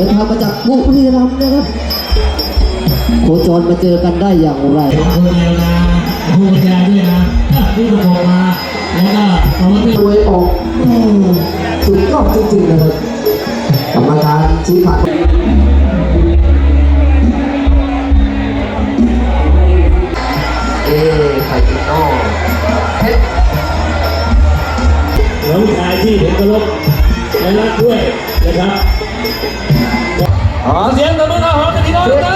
เดินทางมาจากบุรีรัมย์นะครับโคจรมาเจอกันได้อย่างไรคนเดียวนะผู้บรรยายด้วยนะที่ประกอบมา แล้วก็เอาไว้ที่มวยออกแม่สุดยอดจริงๆนะครับกรรมการชี้ขาดเอไคจิโน่เพชรน้องชายที่ผมเคารพและรักด้วยนะครับ ขอเสียงตบมือหน่อยครับพี่น้องครับท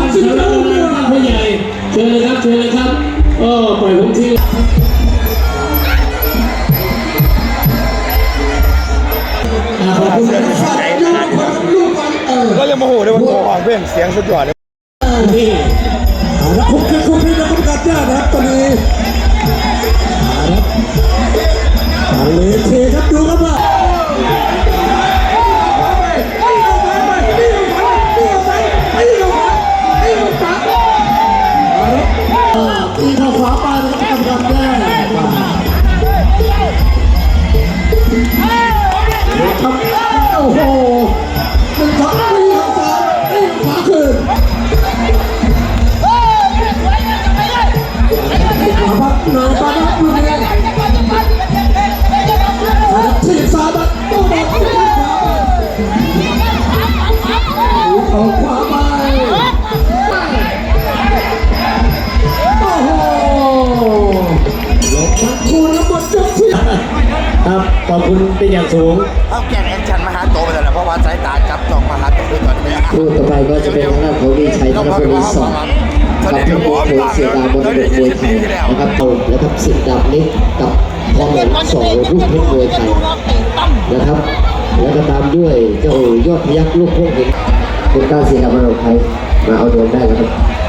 ่านสารวัตรผู้ใหญ่เชิญเลยครับเชิญเลยครับก็ปล่อยผมทิ้งอ่าขอบคุณครับก็ยังโมโหเลยวันโตออกเพ่งเสียงสุดยอดเลยนี่แล้วคุกคิดคุกคิดแล้วก็กัดยากนะครับตอนนี้ ท เอาขวาไปโอ้โหลงทั้งคู่แล้วหมดยกที่ครับขอบคุณเป็นอย่างสูงเอาแกงแอคชั่นมาหาโตไปแล้วแหละเพราะว่าสายตาจับจ้องมาหาโตด้วยตอนนี้คู่ต่อไปก็จะเป็นทางด้านของดีชัยธนพลรีสอร์ทกับพี่โบโถเสียดาวบนเด็กมวยไทยนะครับเอาแล้วครับสิทธิ์ดาบเล็กกับพองหลงสองลูกเพชรมวยไทยนะครับ แล้วก็ตามด้วยเจ้ายอดพยักลูกพวกเห็น เป็นการเสียดาวบนเด็กไทยมาเอาโดนได้แล้วครับ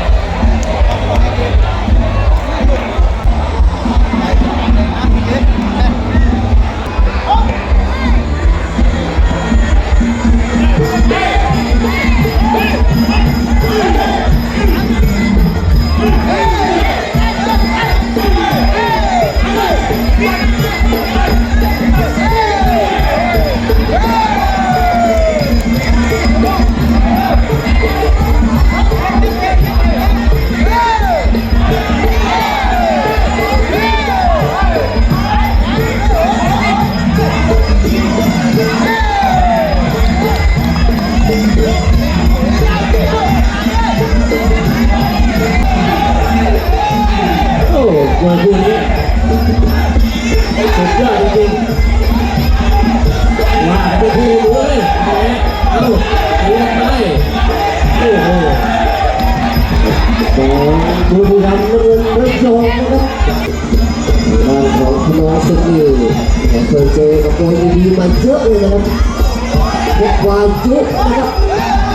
พวกวายุนะครับ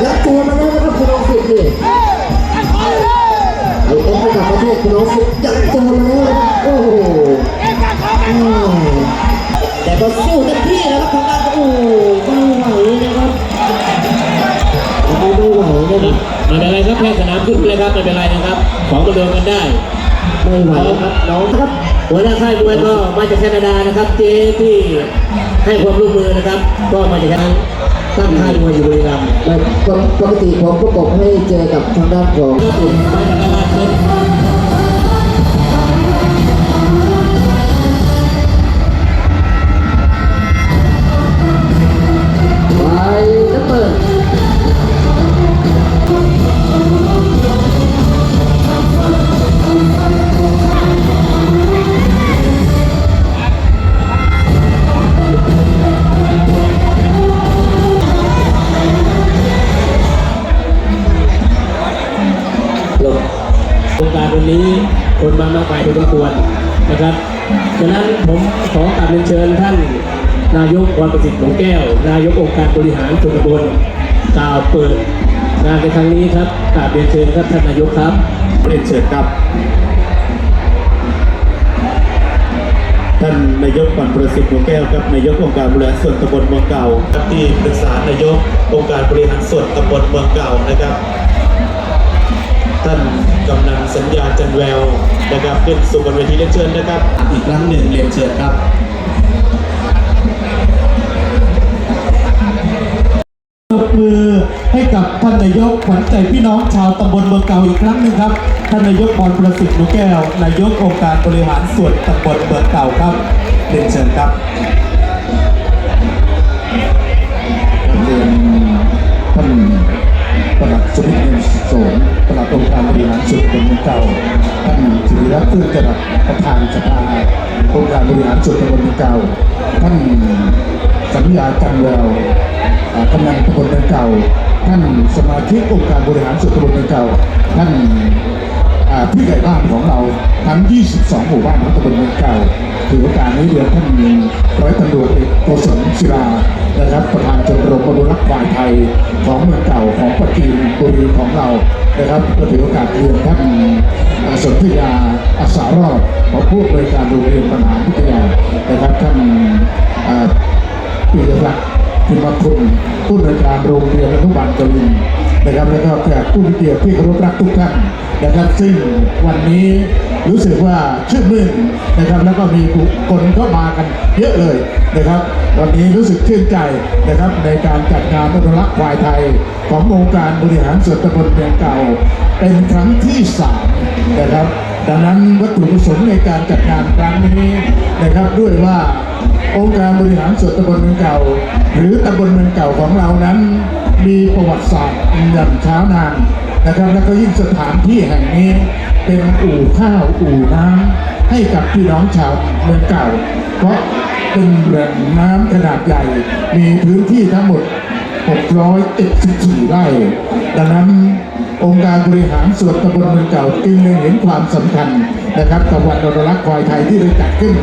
ยัดตัวมาแล้วนะครับพนองศึกนี่ไอ้เอ็มไปกลับประเทศพนองศึกยัดตัวมาแล้วนะครับโอ้โหอืมแต่ก็สู้เต็มที่นะครับทางด้านก็โอ้โหไม่ไหวนะครับไม่ไหวนะครับไม่เป็นไรครับแค่สนามขึ้นเลยครับไม่เป็นไรนะครับของมาเดินกันได้ไม่ไหวครับน้องครับหัวหน้าค่ายมวยก็มาจากแคนาดานะครับเจที่ให้ความร่วมมือนะครับ ก็มาจากทาง ตั้งค่ายมวยอยู่บุรีรัมย์ปกติผมก็ปกให้เจอกับทางด้านของ ประสิทธิ์หลงแก้ว นายกองค์การบริหารส่วนตำบลกล่าวเปิดงานในครั้งนี้ครับกราบเรียนเชิญครับท่านนายกครับเรียนเชิญครับ ท่านนายกปันประสิทธิ์ดวงแก้วครับนายกองค์การบริหารส่วนตำบลเมืองเก่าครับที่ปรึกษานายกองค์การบริหารส่วนตำบลเมืองเก่านะครับท่านกำนันสัญญาจันแววนะครับขึ้นสู่บนเวทีเรียนเชิญนะครับ อีกครั้งหนึ่งเรียนเชิญครับ มือให้กับท่านนายกขวัญใจพี่น้องชาวตำบลเมืองเก่าอีกครั้งหนึ่งครับ ท่านนายกพรประสิทธิ์นูแก้ว นายกองค์การบริหารส่วนตำบลเมืองเก่าครับเรียนเชิญครับเรียนท่านประหลัดสุวิทย์เงินโสมประหลัดองค์การบริหารส่วนตำบลเมืองเก่าท่านจิริรัตน์ตื้นจรัสประธานสภาองค์การบริหารส่วนตำบลเมืองเก่าท่านสัญญาจันแววอ่า กำนันตำบลเมืองเก่า ท่านสมาชิกองค์การบริหารส่วนตำบลเมืองเก่า ท่านผู้ใหญ่บ้านของเราทั้ง 22 หมู่บ้านของตำบลเมืองเก่า ถือโอกาสนี้เรียนท่านร้อยตำรวจเอกโกศลศิลานะครับ ประธานชมรมอนุรักษ์ควายไทยของเมืองเก่าของปจีนบุรีของเรานะครับก็ถือโอกาสเรียนท่านสนธยาอาสารอดของผู้บริการโรงเรียนปัญหาวิทยานะครับท่านอ่าปิยรัต น์พิมพ์คุณผู้บริการโรงเรียนอนุบาลกวินนะครับแล้วก็แขกผู้มีเกียรติที่เคารพรักทุกท่านนะครับ ซึ่งวันนี้รู้สึกว่าชื่นมื่นนะครับแล้วก็มีผู้คนเข้ามากันเยอะเลยนะครับ วันนี้รู้สึกชื่นใจนะครับในการจัดงานอนุรักษ์ควายไทย ขององค์การบริหารส่วนตำบลเมืองเก่า เป็นครั้งที่สามนะครับ ดังนั้นวัตถุประสงค์ในการจัดงานครั้งนี้นะครับด้วยว่าองค์การบริหารส่วนตำบลเมืองเก่า หรือตำบลเมืองเก่าของเรานั้น มีประวัติศาสตร์อันยาวนช้านานนะครับแล้วก็ยิ่งสถานที่แห่งนี้เป็นอู่ข้าวอู่น้ำให้กับพี่น้องชาวเมืองเก่า เพราะเป็นแหล่งน้ำขนาดใหญ่ มีพื้นที่ทั้งหมด 674 ไร่ ดังนั้น องค์การบริหารส่วนตำบลเมืองเก่าจึงเล็งเห็นความสำคัญนะครับกับวันอนุรักษ์ควายไทยที่ได้จัดขึ้น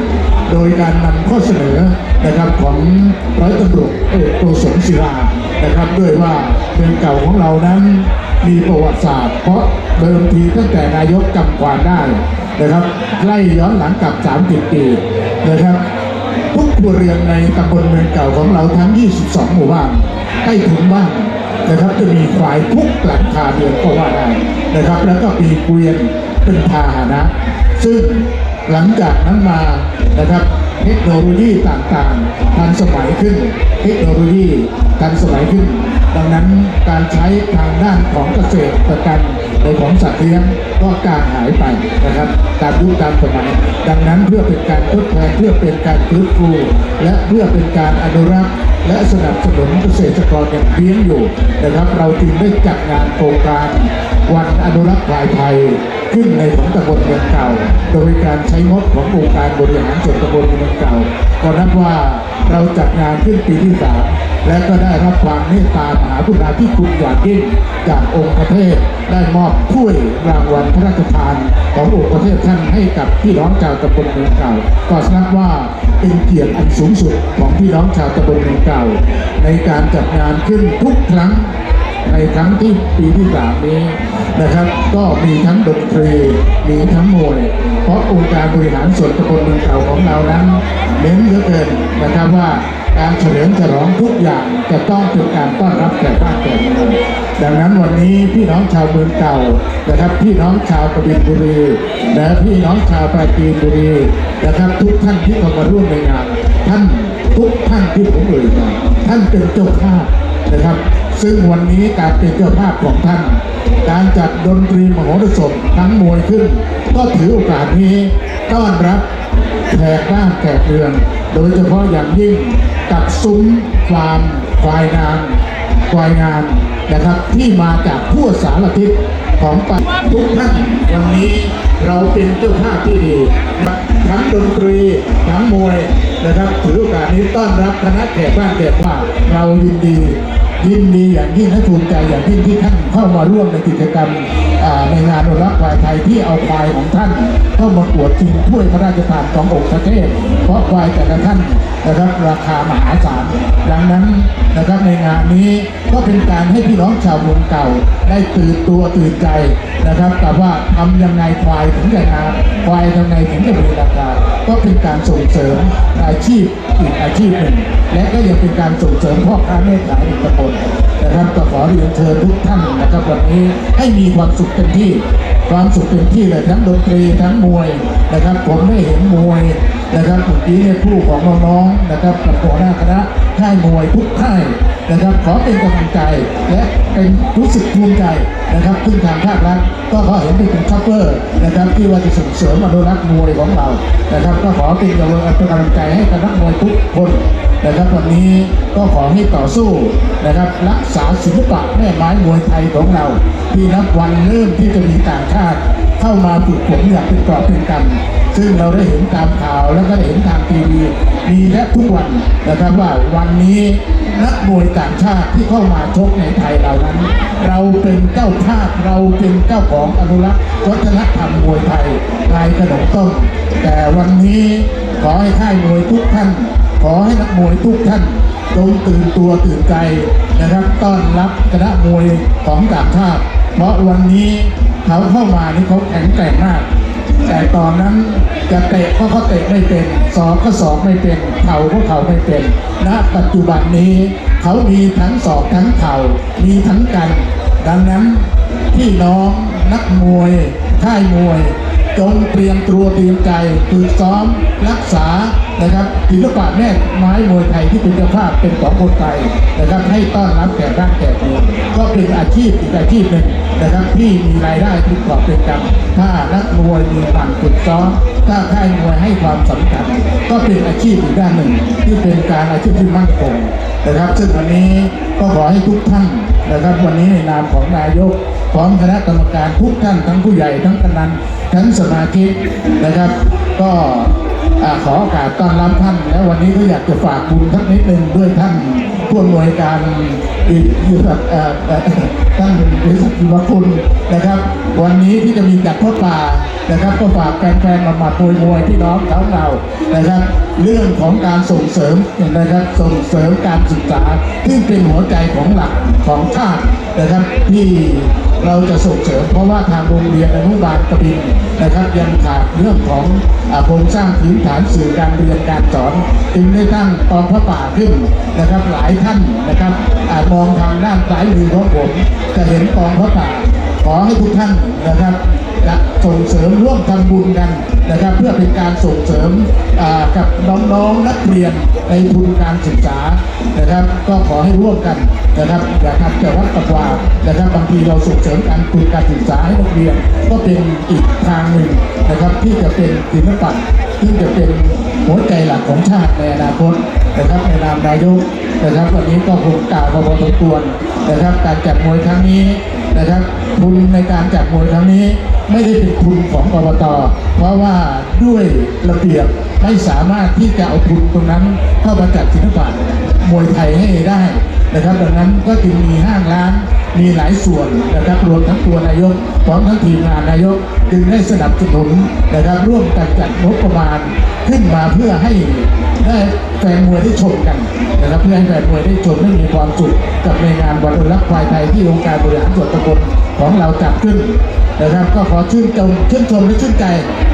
โดยการนำข้อเสนอนะครับของร้อยตำรวจเอกโกศลศิลานะครับด้วยว่าเมืองเก่าของเรานั้นมีประวัติศาสตร์ เพราะเดิมทีตั้งแต่นายกจำความได้นะครับไล่ย้อนหลังกลับ 30 ปีนะครับทุกครัวเรือนในตำบลเมืองเก่าของเราทั้ง 22 หมู่บ้านใกล้ถุนบ้าน นะครับจะมีควายทุกหลังคาเรือนก็ว่าได้นะครับ แล้วก็มีเกวียนเป็นพาหนะ ซึ่งหลังจากนั้นมานะครับเทคโนโลยีต่างๆ ทันสมัยขึ้น เทคโนโลยีทันสมัยขึ้น ดังนั้นการใช้ทางด้านของเกษตรกรรม ในของสัตว์เลี้ยงก็การหายไปนะครับ ตามยุคตามสมัย ดังนั้นเพื่อเป็นการทดแทนเพื่อเป็นการฟื้นฟูและเพื่อเป็นการอนุรักษ์ และสนับสนุนเกษตรกรอย่างเลี้ยงอยู่นะครับ เราจึงได้จัดงานโครงการวันอนุรักษ์ควายไทยขึ้นในของตำบลเมืองเก่า โดยการใช้งบขององค์การบริหารส่วนตำบลเมืองเก่าก็นับว่าเราจัดงานขึ้นปีที่สาม และก็ได้รับความเมตตามหาคุณาธิคุณอย่างยิ่งจากองค์ประเทศ ได้มอบถ้วยรางวัลพระราชทานขององค์ประเทศท่านให้กับพี่น้องชาวตำบลเมืองเก่า ก็นับว่าเป็นเกียรติอันสูงสุดของพี่น้องชาวตำบลเมืองเก่า ในการจัดงานขึ้นทุกครั้งในครั้งที่ปีที่สามนี้นะครับ ก็มีทั้งดนตรีมีทั้งมวยเพราะ องค์การบริหารส่วนตำบลเมืองเก่าของเรานั้นเน้นเหลือเกินนะครับว่าการเฉลิมฉลองทุกอย่างจะต้องเป็นการต้อนรับแขกบ้านแขกเมืองดังนั้นวันนี้พี่น้องชาวเมืองเก่านะครับ พี่น้องชาวกบินบุรีและพี่น้องชาวปราจีนบุรีนะครับ ทุกท่านที่เข้ามาร่วมในงาน ท่านทุกท่านที่ผมเอ่ยมาท่านเป็นเจ้าภาพนะครับ ซึ่งวันนี้การเป็นเจ้าภาพของท่าน การจัดดนตรีมโหรสพทั้งมวยขึ้น ก็ถือโอกาสนี้ต้อนรับแขกบ้านแขกเรือน โดยเฉพาะอย่างยิ่งกับซุ้มฟาร์มควายงามควายงามนะครับที่มาจากทั่วสารทิศของปทุกท่านวันนี้เราเป็นเจ้าภาพที่ดีทั้งดนตรีทั้งมวยนะครับถือโอกาสนี้ต้อนรับคณะแขกบ้านแขกว่าเรายินดี ยินดีอย่างยิ่งและภูมิใจอย่างยิ่งที่ท่านเข้ามาร่วมในกิจกรรมในงานอนุรักษ์ควายไทยที่เอาควายของท่านเข้ามาอวดชิงถ้วยพระราชทานขององค์พระเทพเพราะควายแต่ละท่าน นะครับราคามหาศาลดังนั้นนะครับในงานนี้ก็เป็นการให้พี่น้องชาวเมืองเก่า ได้ตื่นตัวตื่นใจนะครับ แต่ว่าทำยังไงควายถึงจะงามควายยังไงถึงจะมีราคาก็เป็นการส่งเสริมอาชีพอีกอาชีพหนึ่ง และก็ยังเป็นการส่งเสริมพ่อค้าแม่ขายในตำบลนะครับก็ขอเรียนเชิญทุกท่านนะครับวันนี้ให้มีความสุขเต็มที่ ความสุขเต็มที่เลยทั้งดนตรีทั้งมวยนะครับผมได้เห็นมวยนะครับเมื่อกี้เนี่ยคู่ของน้องๆนะครับกับหัวหน้าคณะค่ายมวยทุกค่ายนะครับขอเป็นกำลังใจและเป็นรู้สึกภูมิใจนะครับซึ่งทางภาครัฐก็ขอเห็นเป็นคัพเปอร์นะครับที่ว่าจะส่งเสริมอนุรักษ์มวยของเรานะครับก็ขอเป็นกำลังใจให้กับนักมวยทุกคนนะครับวันนี้ก็ขอให้ต่อสู้นะครับรักษาศิลปะแม่ไม้มวยไทยของเรา ที่นับวันเริ่มที่จะมีต่างชาติเข้ามาฝึกฝนอย่างเป็นกอบเป็นกำซึ่งเราได้เห็นตามข่าวแล้วก็ได้เห็นทางทีวีมีและทุกวันนะครับว่าวันนี้นักมวยต่างชาติที่เข้ามาชกในไทยเรานั้น เราเป็นเจ้าภาพเราเป็นเจ้าของอนุรักษ์วัฒนธรรมมวยไทยลายขนมต้มแต่วันนี้ขอให้ค่ายมวยทุกท่าน ขอให้นักมวยทุกท่านจงตื่นตัวตื่นใจนะครับ ต้อนรับคณะมวยของต่างชาติเพราะวันนี้เขาเข้ามานี่เขาแข็งแกร่งมาก แต่ตอนนั้นจะเตะก็เขาเตะไม่เป็นสอกก็สอกไม่เป็นเข่าก็เข่าไม่เป็นณปัจจุบันนี้เขามีทั้งศอกทั้งเข่ามีทั้งกัน ดังนั้นพี่น้องนักมวยค่ายมวย จงเตรียมตัวเตรียมใจฝึกซ้อมรักษานะครับศิลปะแม่ไม้มวยไทยที่เป็นเจ้าภาพเป็นของคนไทยนะครับให้ต้อนรับแขกบ้านแขกเมืองก็เป็นอาชีพอีกอาชีพหนึ่งนะครับที่มีรายได้ที่กอบเป็นกำถ้านักมวยมีหมั่นฝึกซ้อมถ้าค่ายมวยให้ความสำคัญ ก็เป็นอาชีพอีกด้านหนึ่ง ที่เป็นการอาชีพที่มั่นคงนะครับ ซึ่งวันนี้ก็ขอให้ทุกท่านนะครับ วันนี้ในนามของนายก ของคณะกรรมการทุกท่านทั้งผู้ใหญ่ทั้งกำนันทั้งสมาชิกนะครับ ก็ขอโอกาสต้อนรับท่านและวันนี้ก็อยากจะฝากบุญทักนิดหนึ่งด้วยท่านผู้อำนวยการ อีกบริษัทเอ่อเอ่อท่านบริษัทพิวคุณนะครับ วันนี้ที่จะมีจัดทอดป่านะครับ ก็ฝากแฟนๆมาหมัดมวยมวยพี่น้องเขาเรานะครับ เรื่องของการส่งเสริมนะครับส่งเสริมการศึกษาที่เป็นหัวใจของหลักของชาตินะครับที่เราจะส่งเสริมเพราะว่าทางโรงเรียนอนุบาลกบินนะครับยังขาดเรื่องของโครงสร้างพื้นฐานสื่อการเรียนการสอนจึงได้ตั้งกองพระป่าขึ้นนะครับหลายท่านนะครับ อามองทางด้านซ้ายมือของผม จะเห็นกองพระป่าขอให้ทุกท่านนะครับจะส่งเสริมร่วมทำบุญกันนะครับ เพื่อเป็นการส่งเสริมกับน้องๆนักเรียนในทุนการศึกษานะครับ ก็ขอให้ร่วมกันนะครับอย่าทำแต่วัดตะวานะครับบางทีเราส่งเสริมการทุนการศึกษาให้นักเรียน ก็เป็นอีกทางหนึ่งนะครับ ที่จะเป็นศิลปะที่จะเป็นหัวใจหลักของชาติในอนาคตนะครับในนามนายก นะครับวันนี้ก็คงกล่าวมาพอสมควรนะครับ การจัดมวยครั้งนี้นะครับทุนในการจัดมวยครั้งนี้ไม่ได้เป็นทุนของอบต เพราะว่าด้วยระเบียบไม่สามารถที่จะเอาทุนตรงนั้นเข้ามาจัดศิลปะมวยไทยให้ได้นะครับดังนั้นก็จึงมีห้างร้านมีหลายส่วนนะครับรวมทั้งตัวนายกพร้อมทั้งทีมงานนายกจึงได้สนับสนุนนะครับร่วมกันจัดงบประมาณขึ้นมาเพื่อให้ได้ ฟนมวยได้ชมกันนะครับเพื่อให้แฟนมวยได้ชมได้มีความสุขกับในงานวันอนุรักษ์ควายไทยที่องค์การบริหารส่วนตำบลของเราจัดขึ้นนะครับก็ขอชื่นชมชื่นชมและชื่นใจ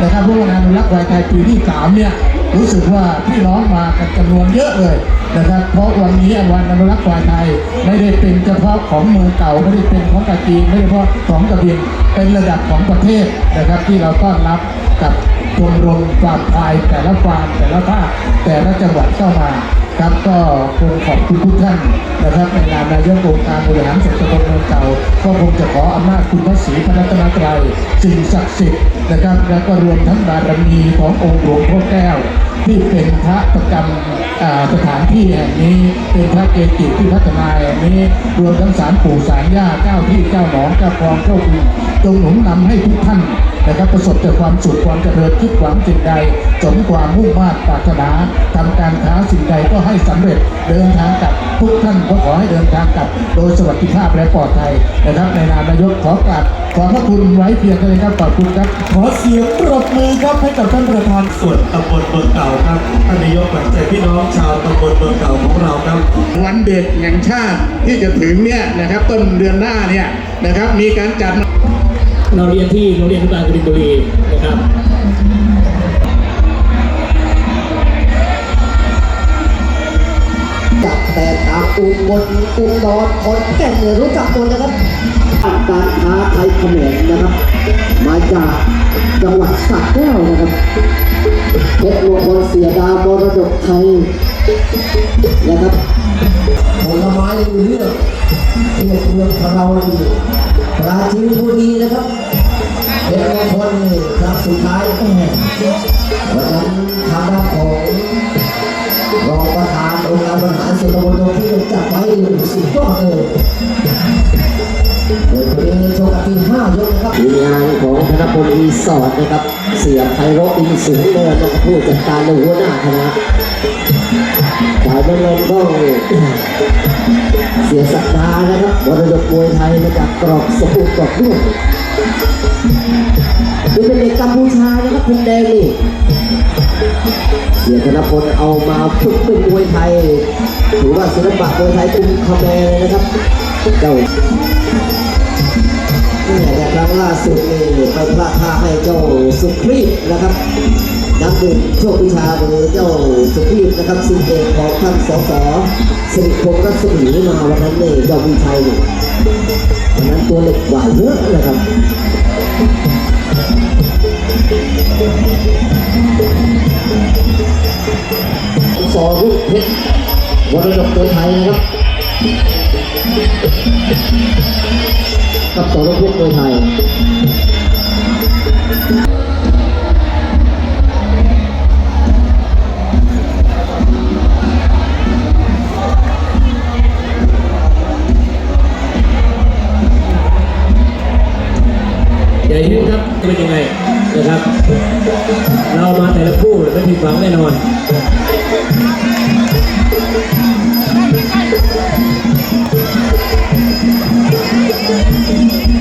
นะครับเพราะว่างานอนุรักษ์ควายไทยปีที่สามเนี่ยรู้สึกว่าพี่น้องมากันจำนวนเยอะเลยนะครับเพราะวันนี้วันอนุรักษ์ควายไทยไม่ได้เป็นเฉพาะของเมืองเก่าไม่ได้เป็นของกาจีนไม่ได้เฉพาะของกระเบียนเป็นระดับของประเทศนะครับที่เราต้อนรับกับ ชมรมจาร์มควายแต่ละฟาร์มแต่ละภาคแต่ละจังหวัดเข้ามาครับก็คงขอบคุณทุกท่านนะครับในนามนายกองค์การบริหารส่วนตำบลเมืองเก่า ก็คงจะขออำนาจคุณพระศรีพระรัตนตรัยสิ่งศักดิ์สิทธิ์นะครับ แล้วก็รวมทั้งบารมีขององค์หลวงพ่อแก้ว ที่เป็นพระประจำอ่าสถานที่แห่งนี้เป็นพระเกจิที่พัฒนาแห่งนี้รวมทั้งสารปู่สารย่าเจ้าที่เจ้าหนองเจ้าคลองเจ้าคุณจงหนุนนำให้ทุกท่านนะครับประสบแต่ความสุขความเจริญคิดหวังสิ่งใดสมความมุ่งมา่ปรารถนาทำการค้าสิ่งใดก็ให้สำเร็จเดินทางกลับทุกท่านก็ขอให้เดินทางกลับ โดยสวัสดิภาพและปลอดภัยนะครับในนามนายกขอกราบขอบพระคุณไว้เพียงเท่านี้ครับขอบคุณครับ ขอเสียงปรบมือครับให้กับท่านประธานส่วนตำบลเมืองเก่าครับท่านนายกขวัญใจพี่น้องชาวตำบลเมืองเก่าของเราครับ วันเด็กแห่งชาติที่จะถึงเนี่ยนะครับต้นเดือนหน้าเนี่ยนะครับมีการจัดเราเรียนที่โรงเรียนอนุบาลกบินบุรีนะครับ แต่ตามอุบลอุดรขอนแก่นเนี่ยรู้จักหมดนะครับการค้าไทยเขมรนะครับ มาจากจังหวัดสระแก้วนะครับเพชรมงคลเสียดามรดกไทยนะครับผลไม้อยู่เรื่องเที่ยวเมืองของเรานี่ปราจีนบุรีนะครับเพชรมงคลนี่ครั้งสุดท้ายวันนั้นทางด้านของรอง การบริหารส่วนตำบลโดนที่จัดไว้สุดยอดเลยโดยวันนี้โชว์กันที่ห้ายกนะครับทีมงานของธนพลรีสอร์ทนะครับ เสียไพโรจน์อินสูงเนินนะครับผู้จัดการและหัวหน้าคณะฝ่ายบริหารต้องเสียสัปดาห์นะครับมรดกมวยไทยมาจากกรอบสมุทรกรอบร่วมนี่เป็นเด็กกัมพูชานะครับคุณแดงนี่ เสียธนพลเอามาฝึกเป็นมวยไทยถือว่าศิลปะมวยไทยเป็นคาแมเลยนะครับเจ้านี่แหละครั้งล่าสุดนี่ไปพลาดท่าให้เจ้าสุครีพนะครับนักดื่มโชควิชาหรือเจ้าสุครีพนะครับซึ่งเอกของท่านสสสิริพงษ์รัศมีมาวันนั้นเนี่ยเจ้าวิชัยเนี่ยวันนั้นตัวเล็กกว่าเยอะนะครับ สอรุ่งเพชรวรดกมวไทยนะครับ กับสอรุ่งเพชรมวไทยใหญ่ขึ้นครับเป็นยังไง นะครับ เรามาแต่ละคู่ไม่ผิดหวังแน่นอน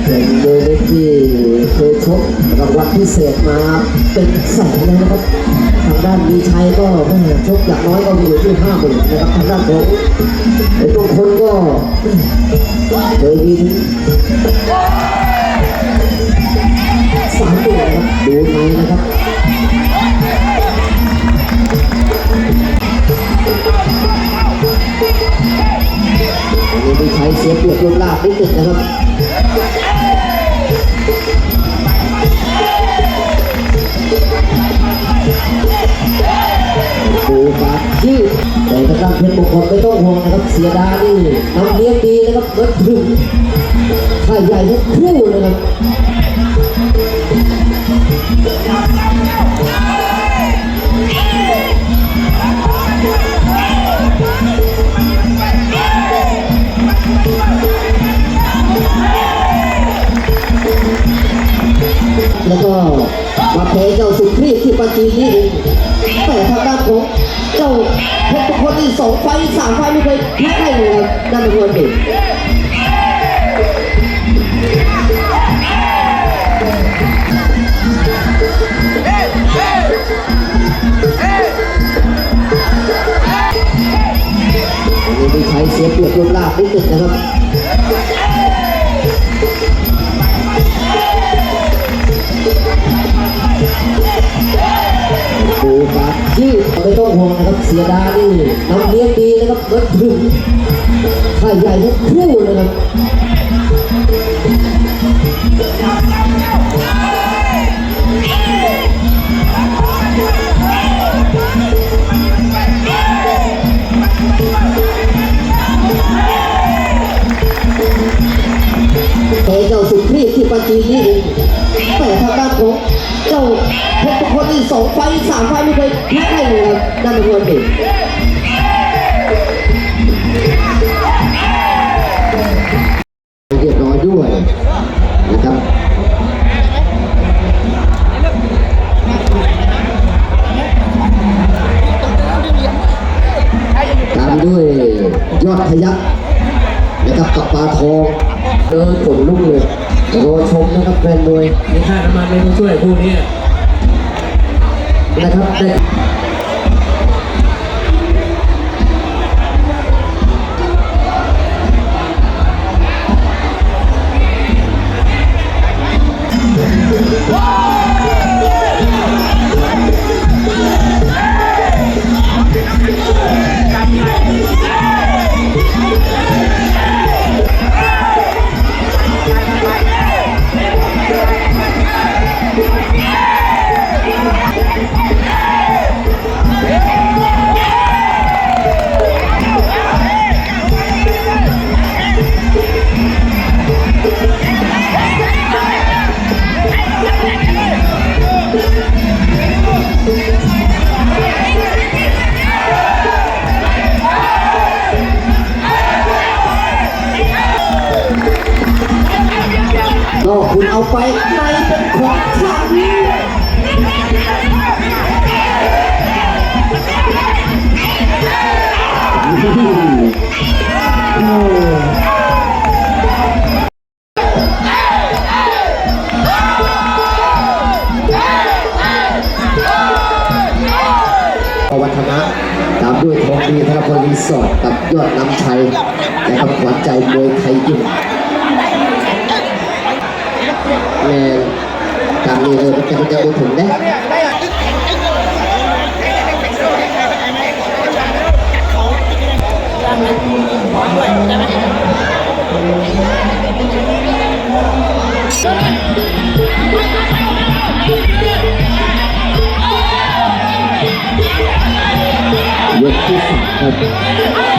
เป็นมวยเล็กที่เคยชกรางวัลพิเศษมาเป็นแสนเลยนะครับทางด้านมีชัยก็แม่ชกอย่างน้อยก็มีอยู่ที่ห้าหมื่นนะครับทางด้านของไอ้ตัวคนก็เคยมี สามหมื่นนะครับดูไหมนะครับอันนี้ไม่ใช้เสียเปรียบรูปร่างนิดหนึ่งนะครับดูครับที่แต่ทางด้านเพชรมงคลไม่ต้องห่วงนะครับเสียดายนี่น้ำเลี้ยงดีนะครับเหมือนถึงข่ายใหญ่ทั้งคู่เลยครับ แล้วก็มาเพเจ้าสุครีที่ปาจีนนี่เองแต่ทางด้านของเจ้าเพชรมงคลนี่สองไฟสามไฟไม่เคยแพ้ใครเลยครับด้านมงคลนี่อันนี้ไม่ใช้เสียเปรียบรูปร่างนิดหนึ่งนะครับ ที่ไม่ต้องห่วงนะครับเสียดายนี่น้ำเลี้ยงดีนะครับเหมือนถึงข่ายใหญ่ทั้งคู่เลยครับแต่เจ้าสุครีพที่ปาจีนนี่เองแต่ทางด้านของเจ้าเพชรมงคลนี่สองไฟสามไฟไม่เคย ด้ คุณเอาไปในเป็นของฉันวัฒนะตามด้วยทองดีธนพลรีสอร์ทกับยอดน้ำชัยนะครับขวัญใจมวยไทยยิ่ง แม่การนี้เลยเป็นการจะดูถึงได้ยกที่สามครับ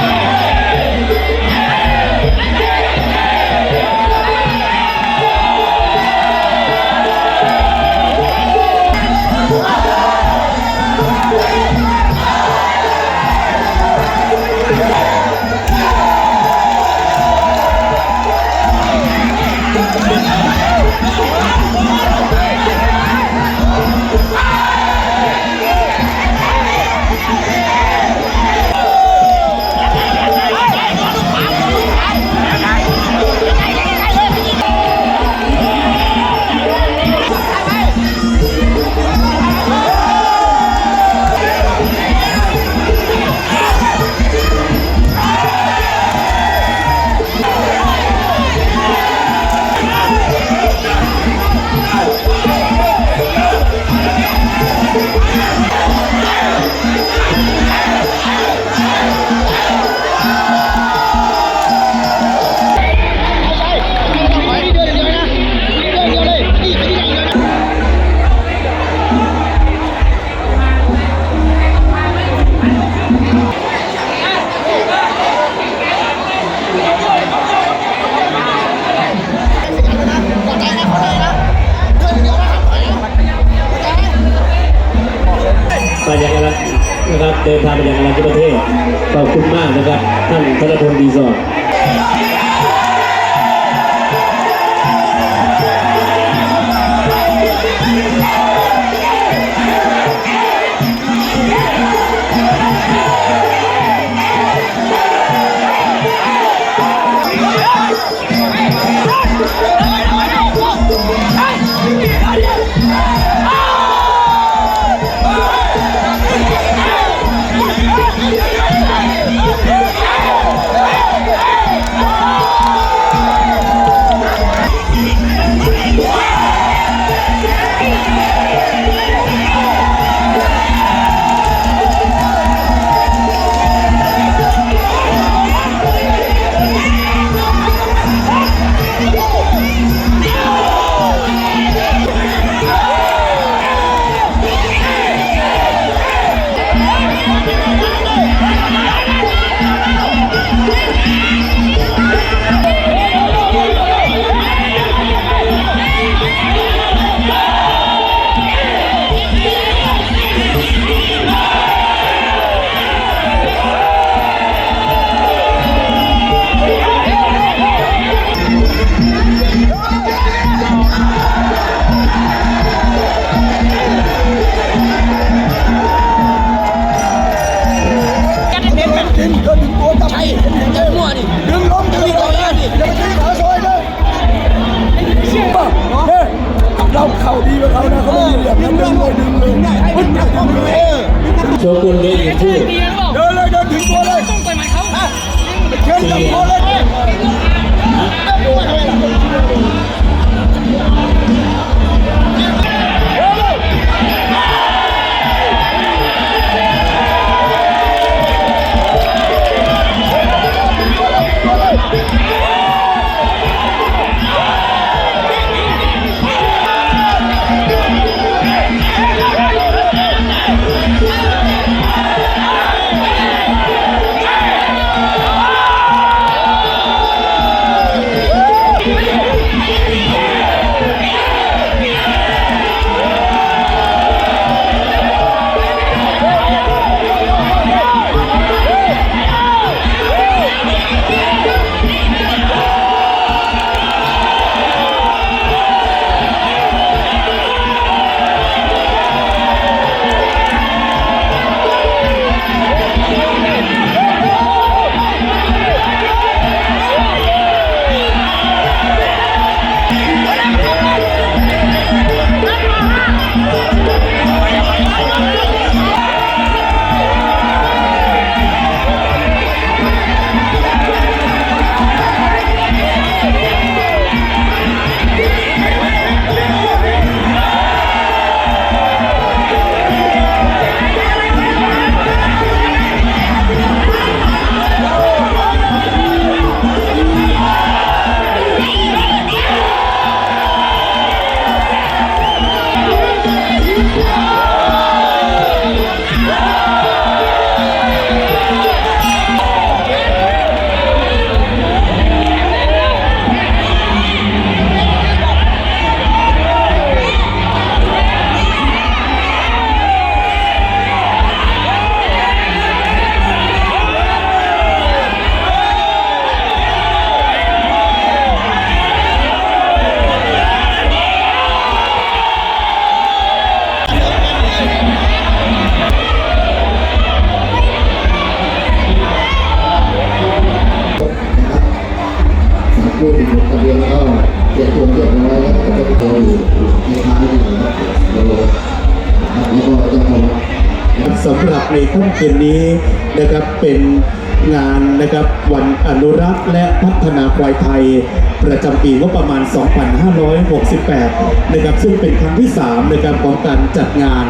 ปีงบประมาณ 2568 นะครับ ซึ่งเป็นครั้งที่ 3 ในการป้องกันจัดงาน